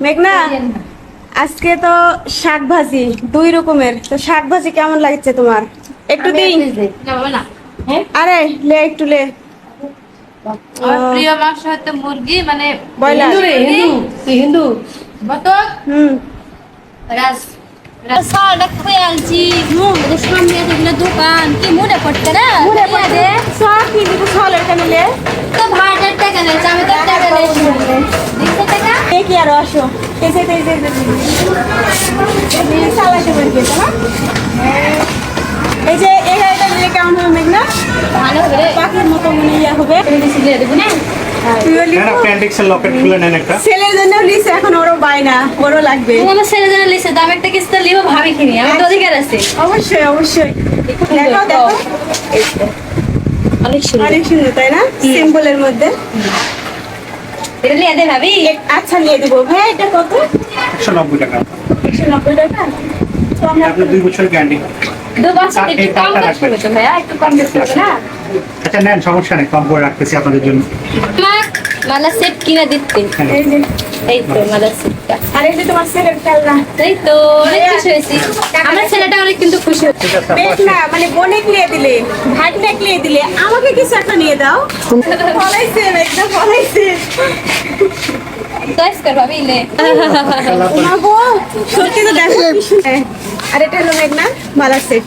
মেঘনা আজকে তো শাক ভাজি দুই রকমের। তো শাক ভাজি কেমন লাগছে তোমার? একটু দিই? আরে লে একটু লে। আমার প্রিয় মাংস হচ্ছে মুরগি মানে ব্রয়লার। হিন্দু বতক হুম। রাজ। সালটা খুঁয়ে আনছি ওদের সামনে দোকান। কি মনে পড়ছে না মনে পড়ছে সব কি দিব সল এখানে লে তো ভাড়াটার টাকা নেই আমি তো টাকা নেই দিচ্ছে টাকা এই কি আরও আসো। এই যে এই যে এই যে গাড়িটা নিলে কেমন হবে মেঘনা? ভালো হবে পাখির মতো মনে ইয়া হবে। দেবো না? ছেলের জন্য লিস এখন ওরও বায়না ওরও লাগবে। আমার ছেলে জন্য দাম একটা কিস্তি লিবো ভাবি কিনি আমার তো অধিকার আছে। অবশ্যই অবশ্যই। দেখো দেখো অনেক সুন্দর। অনেক সুন্দর তাই না? সিম্পলের মধ্যে। এটা নিয়ে দে ভাবি আচ্ছা নিয়ে দিব। ভাই এটা কত? একশো নব্বই টাকা। একশো নব্বই টাকা? তো আমরা দুই বছর গ্যারান্টি দু বছর একটু কম করবে ভাইয়া একটু কম করবে না? আচ্ছা নেন সমস্যা নেই কম করে রাখতেছি আপনাদের জন্য। মালা সেট কিনে দিতে হ্যাঁ। এই তো মালা সেটটা আর এই তোমার ছেলের খেলনা। এই তো অনেক খুশি হয়েছি। আমার ছেলেটা অনেক কিন্তু খুশি হচ্ছে বেশ না মানে বোনে নিয়ে দিলে ভাগ্নে নিয়ে দিলে আমাকে কিছু একটা নিয়ে দাও। ফলাইছে একদম ফলাইছে চয়েস সত্যি তো দেখো আর এটা হলো মেঘনা মালা সেট।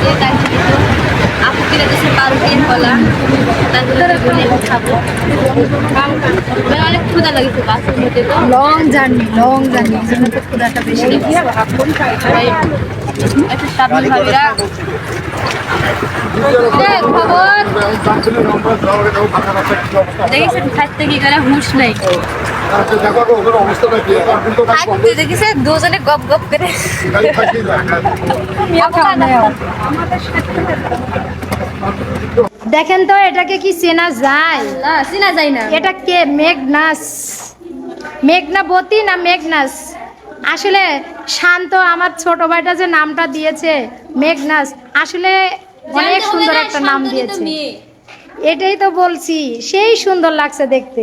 খুলে লাগছে তাই জন্য তো আপু কিনে দিয়েছে পাউরুটি কলা তারপরে বলে খাব। মানে অনেক ক্ষুদা লাগছে বাসের মধ্যে তো লং জার্নি লং জার্নি জন্য তো ক্ষুদাটা বেশি। একটা সাবধান ভাবিরা। দেখেছে দুজনে গপ গপ করে দেখেন তো এটাকে কি চেনা যায়? না চিনা যায় না। এটা কে? মেঘনাস। মেঘনাবতী না মেঘনাস? আসলে শান্ত আমার ছোট ভাইটা যে নামটা দিয়েছে মেঘনাস আসলে অনেক সুন্দর একটা নাম দিয়েছে। এটাই তো বলছি সেই সুন্দর লাগছে দেখতে।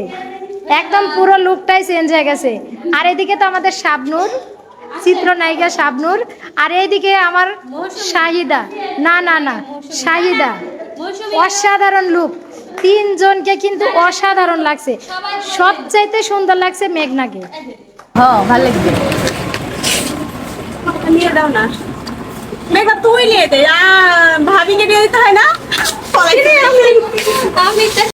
একদম পুরো লুকটাই চেঞ্জ হয়ে গেছে। আর এদিকে তো আমাদের শাবনুর চিত্রনায়িকা শাবনুর আর এইদিকে আমার শাহিদা। না না না শাহিদা। অসাধারণ লুক তিনজনকে কিন্তু অসাধারণ লাগছে। সবচাইতে সুন্দর লাগছে মেঘনাকে। হ্যাঁ ভালো লাগবে নিয়ে দাও না মেঘা তুই নিয়ে দে আহ, ভাবিকে নিয়ে দিতে হয় না ফলাইছে আমি